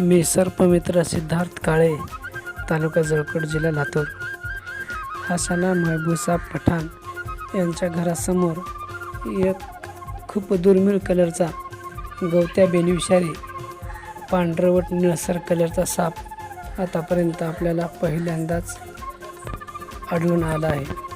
मी सर्पमित्र सिद्धार्थ काळे तालुका जळकोट जिल्हा लातूर. हा सणा महबूसाब पठाण यांच्या घरासमोर एक खूप दुर्मिळ कलरचा गवत्या बेनिविषारी पांढरवट निळसर कलरचा साप आतापर्यंत आपल्याला पहिल्यांदाच आढळून आला आहे.